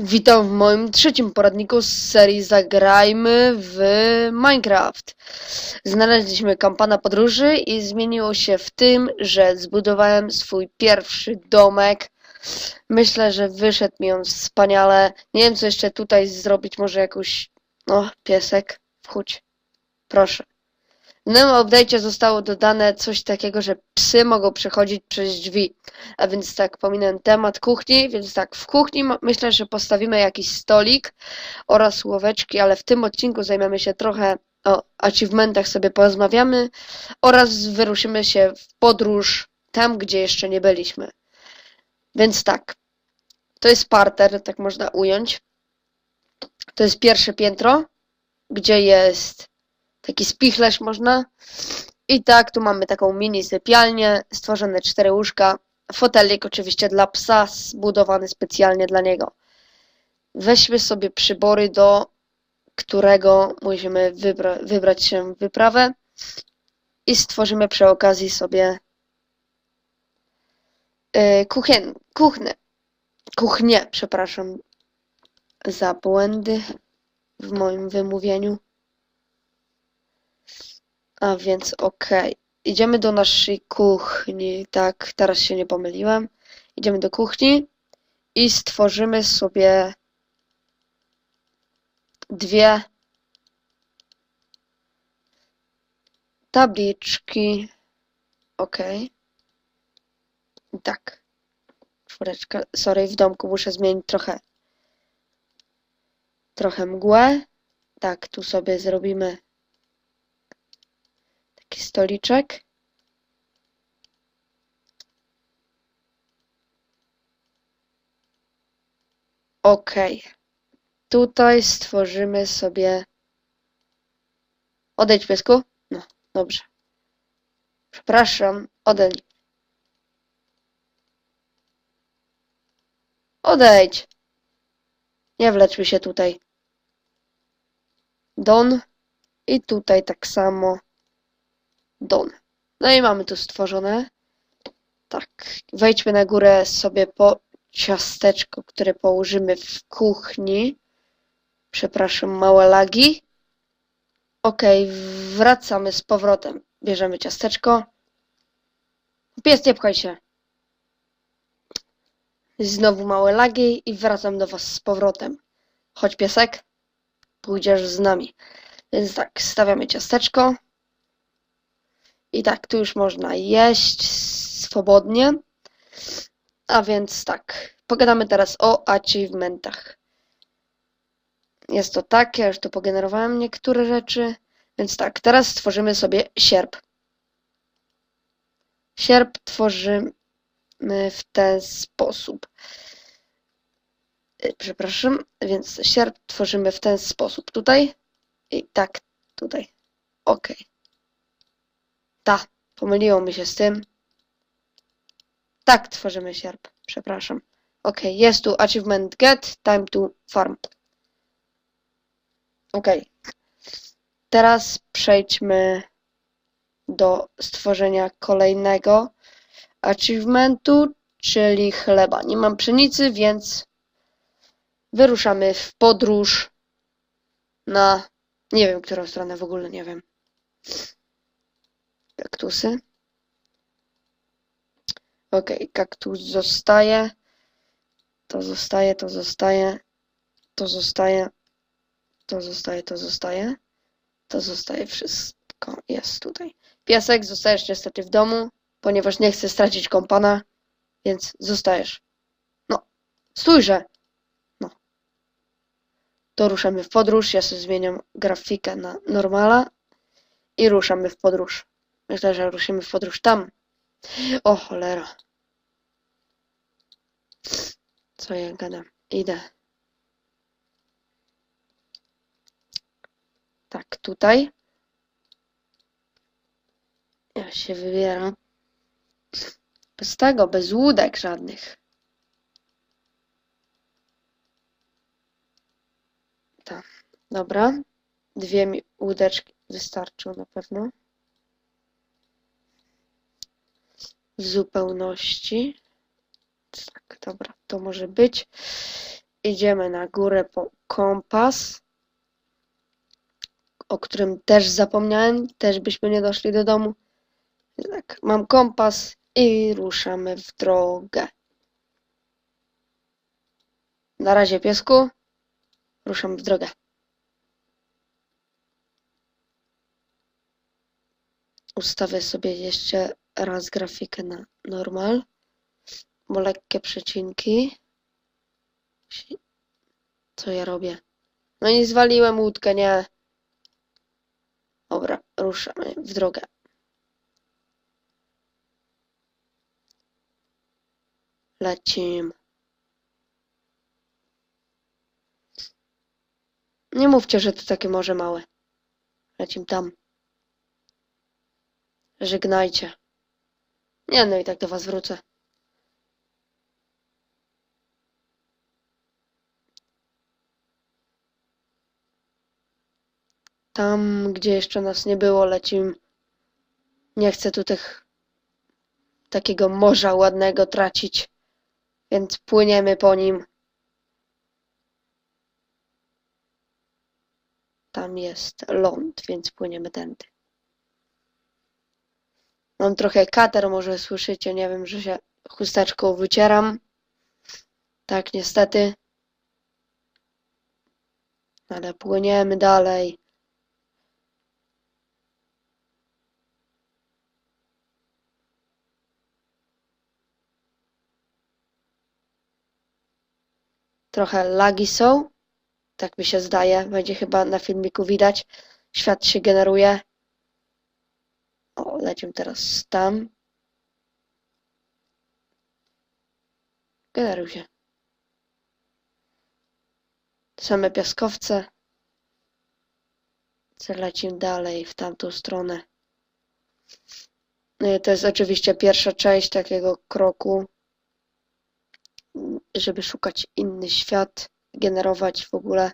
Witam w moim trzecim poradniku z serii Zagrajmy w Minecraft. Znaleźliśmy kampana podróży i zmieniło się w tym, że zbudowałem swój pierwszy domek. Myślę, że wyszedł mi on wspaniale. Nie wiem, co jeszcze tutaj zrobić. Może jakoś... O, piesek, wchódź. Proszę. Nowym update'cie zostało dodane coś takiego, że psy mogą przechodzić przez drzwi. A więc tak, pominąłem temat kuchni, więc tak, w kuchni myślę, że postawimy jakiś stolik oraz łóweczki, ale w tym odcinku zajmiemy się trochę o achievementach sobie porozmawiamy oraz wyruszymy się w podróż tam, gdzie jeszcze nie byliśmy. Więc tak, to jest parter, tak można ująć. To jest pierwsze piętro, gdzie jest taki spichlerz można. I tak, tu mamy taką mini sypialnię, stworzone cztery łóżka, fotelik oczywiście dla psa, zbudowany specjalnie dla niego. Weźmy sobie przybory, do którego musimy wybra wybrać się w wyprawę i stworzymy przy okazji sobie yy, kuchien kuchnę. Kuchnię, przepraszam za błędy w moim wymówieniu. A więc okej. Idziemy do naszej kuchni. Tak, teraz się nie pomyliłem. Idziemy do kuchni i stworzymy sobie dwie tabliczki. Okej. Tak. Czwóreczka. Sorry, w domku muszę zmienić trochę trochę mgłę. Tak, tu sobie zrobimy stoliczek. Ok. Tutaj stworzymy sobie. Odejdź piesku. No, dobrze. Przepraszam, odejdź. Odejdź. Nie wlecz mi się tutaj. Don. I tutaj tak samo. Don. No i mamy tu stworzone. Tak, wejdźmy na górę sobie po ciasteczko, które położymy w kuchni. Przepraszam, małe lagi. Ok, wracamy z powrotem. Bierzemy ciasteczko. Pies, nie pchaj się. Znowu małe lagi i wracam do was z powrotem. Chodź piesek, pójdziesz z nami. Więc tak, stawiamy ciasteczko. I tak, tu już można jeść swobodnie. A więc tak, pogadamy teraz o achievementach. Jest to tak, ja już tu pogenerowałem niektóre rzeczy. Więc tak, teraz stworzymy sobie sierp. Sierp tworzymy w ten sposób. Y, Przepraszam, więc sierp tworzymy w ten sposób. Tutaj i tak, tutaj. Ok. Ta, pomyliło mi się z tym. Tak tworzymy sierp, przepraszam. Ok, jest tu achievement get, time to farm. Ok. Teraz przejdźmy do stworzenia kolejnego achievementu, czyli chleba. Nie mam pszenicy, więc wyruszamy w podróż na nie wiem, którą stronę w ogóle nie wiem. Kaktusy. Ok, kaktus zostaje. To zostaje, to zostaje. To zostaje. To zostaje, to zostaje. To zostaje wszystko. Jest tutaj. Piasek, zostajesz niestety w domu, ponieważ nie chcę stracić kompana, więc zostajesz. No, stójże! No. To ruszamy w podróż. Ja sobie zmieniam grafikę na normala i ruszamy w podróż. Myślę, że ruszymy w podróż tam. O cholera. Co ja gadam? Idę. Tak, tutaj. Ja się wybieram. Bez tego, bez łódek żadnych. Tak, dobra. Dwie mi łódeczki wystarczą na pewno. W zupełności. Tak, dobra, to może być. idziemy na górę po kompas, o którym też zapomniałem, też byśmy nie doszli do domu. Tak, mam kompas i ruszamy w drogę. Na razie piesku, ruszam w drogę. Ustawię sobie jeszcze raz grafikę na normal, bo lekkie przecinki. Co ja robię? No i zwaliłem łódkę, nie. Dobra, ruszamy w drogę. Lecim. Nie mówcie, że to takie morze małe. Lecim tam. Żegnajcie. Nie, no i tak do was wrócę. Tam, gdzie jeszcze nas nie było, lecim. Nie chcę tu tych takiego morza ładnego tracić, więc płyniemy po nim. Tam jest ląd, więc płyniemy tędy. Mam trochę kater, może słyszycie, nie wiem, że się chusteczką wycieram. Tak, niestety. Ale płyniemy dalej. Trochę lagi są. Tak mi się zdaje. Będzie chyba na filmiku widać. Świat się generuje. O, lecimy teraz tam. Generuj się. Same piaskowce. Lecimy dalej w tamtą stronę. No To jest oczywiście pierwsza część takiego kroku, żeby szukać inny świat, generować w ogóle.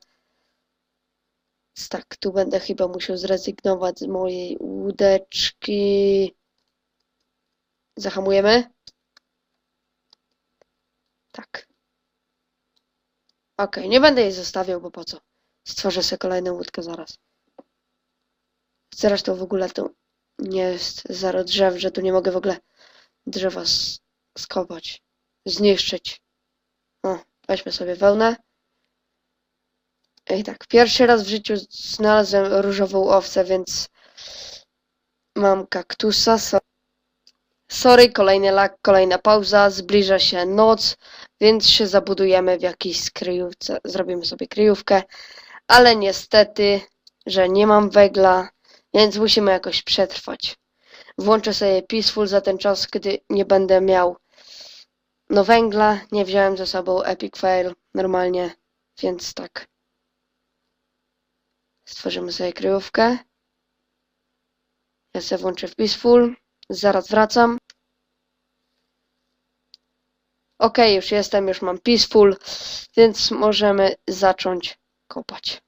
Tak, tu będę chyba musiał zrezygnować z mojej łódeczki. Zahamujemy? Tak. Okej, nie będę jej zostawiał, bo po co? Stworzę sobie kolejną łódkę zaraz. Zresztą w ogóle to nie jest zero drzew, że tu nie mogę w ogóle drzewa skopać, zniszczyć. O, weźmy sobie wełnę. I tak, pierwszy raz w życiu znalazłem różową owcę, więc mam kaktusa. So- Sorry, kolejny lag, kolejna pauza, zbliża się noc, więc się zabudujemy w jakiejś kryjówce, zrobimy sobie kryjówkę, ale niestety, że nie mam węgla, więc musimy jakoś przetrwać. Włączę sobie Peaceful za ten czas, gdy nie będę miał no węgla, nie wziąłem ze sobą Epic Fail normalnie, więc tak. Stworzymy sobie kryjówkę. Ja sobie włączę w Peaceful. Zaraz wracam. Ok, już jestem, już mam Peaceful, więc możemy zacząć kopać.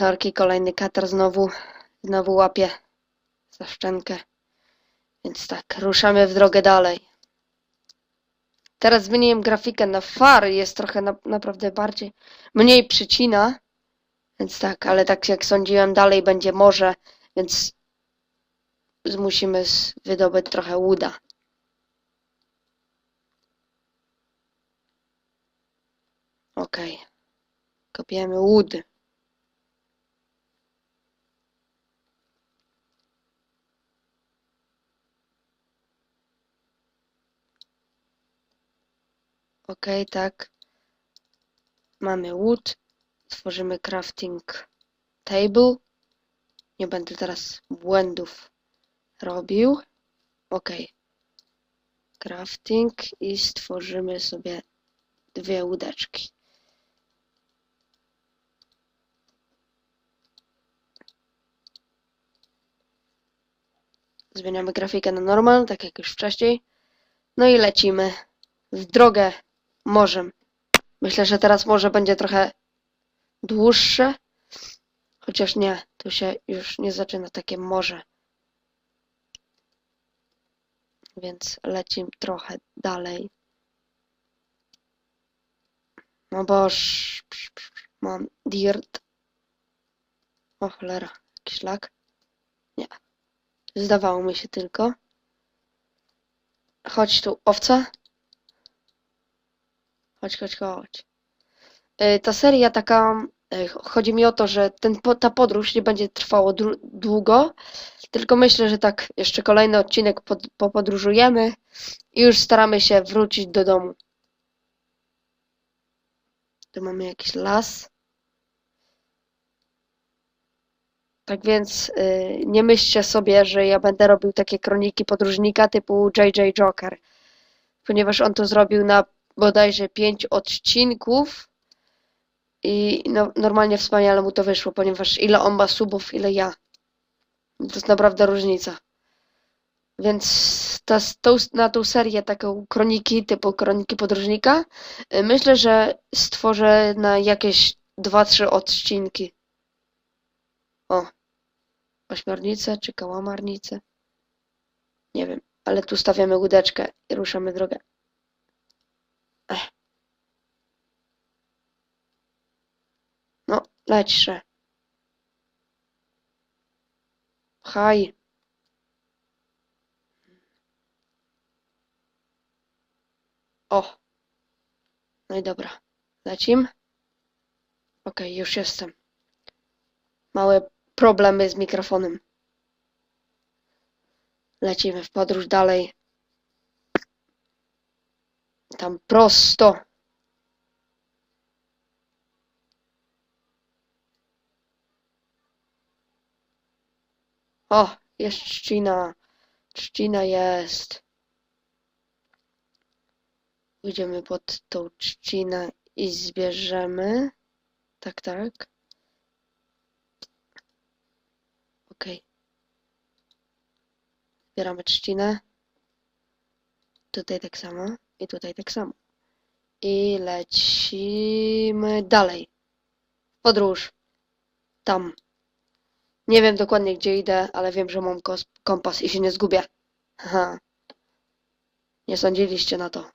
Sorki, kolejny katar znowu, znowu łapie za szczękę. Więc tak, ruszamy w drogę dalej. Teraz zmieniłem grafikę na far, jest trochę na, naprawdę bardziej, mniej przycina. Więc tak, ale tak jak sądziłem, dalej będzie morze, więc musimy wydobyć trochę łuda. Okej. Kopiemy łód. Okej, tak. Mamy wood. Tworzymy crafting table. Nie będę teraz błędów robił. Okej. Crafting i stworzymy sobie dwie łódeczki. Zmieniamy grafikę na normal, tak jak już wcześniej. No i lecimy w drogę morzem. Myślę, że teraz może będzie trochę dłuższe. Chociaż nie, tu się już nie zaczyna takie morze. Więc lecimy trochę dalej. No boż, mam dirt. O cholera, jakiś lag? Nie. Zdawało mi się tylko. Chodź tu, owca. Chodź, chodź, chodź. Y, Ta seria taka, y, chodzi mi o to, że ten, ta podróż nie będzie trwała dłu- długo, tylko myślę, że tak jeszcze kolejny odcinek pod, popodróżujemy i już staramy się wrócić do domu. Tu mamy jakiś las. Tak więc y, nie myślcie sobie, że ja będę robił takie kroniki podróżnika typu JJ Joker, ponieważ on to zrobił na bodajże 5 odcinków i no, normalnie wspaniale mu to wyszło, ponieważ ile on ma subów, ile ja. To jest naprawdę różnica. Więc ta, na tą serię taką kroniki typu kroniki podróżnika y, myślę, że stworzę na jakieś 2-3 odcinki. O, ośmiornicę czy kałamarnicę? Nie wiem, ale tu stawiamy łódeczkę i ruszamy drogę. Ech. No, lećże. Haj. O. No i dobra. Lecim. Okej, już jestem. Małe problemy z mikrofonem. Lecimy w podróż dalej. Tam prosto. O, jest trzcina. Trzcina jest. Pójdziemy pod tą trzcinę i zbierzemy. Tak, tak. Okej. Zbieramy trzcinę. Tutaj tak samo. I tutaj tak samo. I lecimy dalej. Podróż. Tam. Nie wiem dokładnie gdzie idę, ale wiem, że mam kompas i się nie zgubię. Haha. Nie sądziliście na to.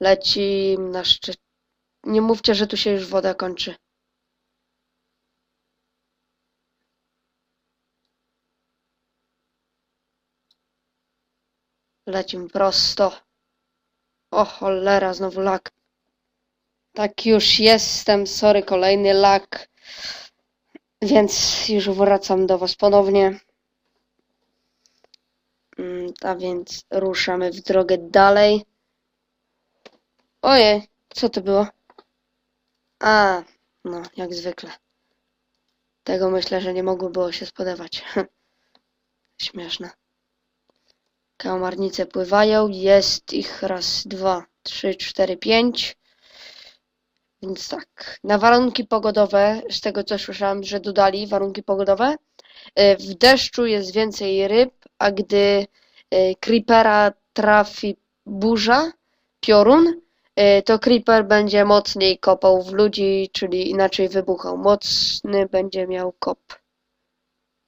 Lecim na szczyt. Nie mówcie, że tu się już woda kończy. Lecim prosto. O cholera, znowu lak. Tak już jestem, sorry, kolejny lak. Więc już wracam do was ponownie. Mm, A więc ruszamy w drogę dalej. Ojej, co to było? A, no, jak zwykle. Tego myślę, że nie mogło było się spodziewać. Śmieszne. Kałamarnice pływają. Jest ich raz, dwa, trzy, cztery, pięć. Więc tak. Na warunki pogodowe, z tego co słyszałem, że dodali warunki pogodowe, y, w deszczu jest więcej ryb, a gdy y, creepera trafi burza, piorun, y, to creeper będzie mocniej kopał w ludzi, czyli inaczej wybuchał. Mocny będzie miał kop.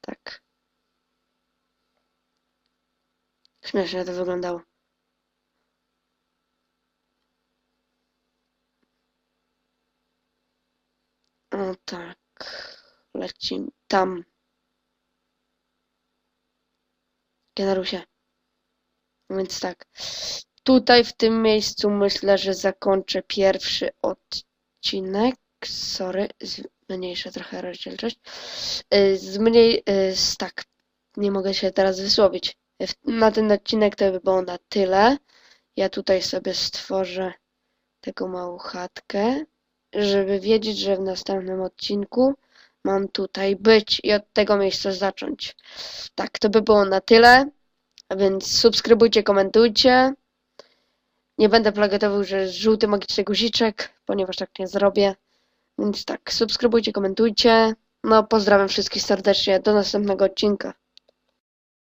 Tak. Śmiesznie to wyglądało. O tak. Lecimy tam. Generusie. Więc tak. Tutaj w tym miejscu myślę, że zakończę pierwszy odcinek. Sorry, zmniejszę trochę rozdzielczość. Y, Zmniej, y, tak, nie mogę się teraz wysłowić. Na ten odcinek to by było na tyle. Ja tutaj sobie stworzę taką małą chatkę, żeby wiedzieć, że w następnym odcinku mam tutaj być i od tego miejsca zacząć. Tak, to by było na tyle. Więc subskrybujcie, komentujcie. Nie będę plagatował, że jest żółty magiczny guziczek, ponieważ tak nie zrobię. Więc tak, subskrybujcie, komentujcie. No, pozdrawiam wszystkich serdecznie. Do następnego odcinka.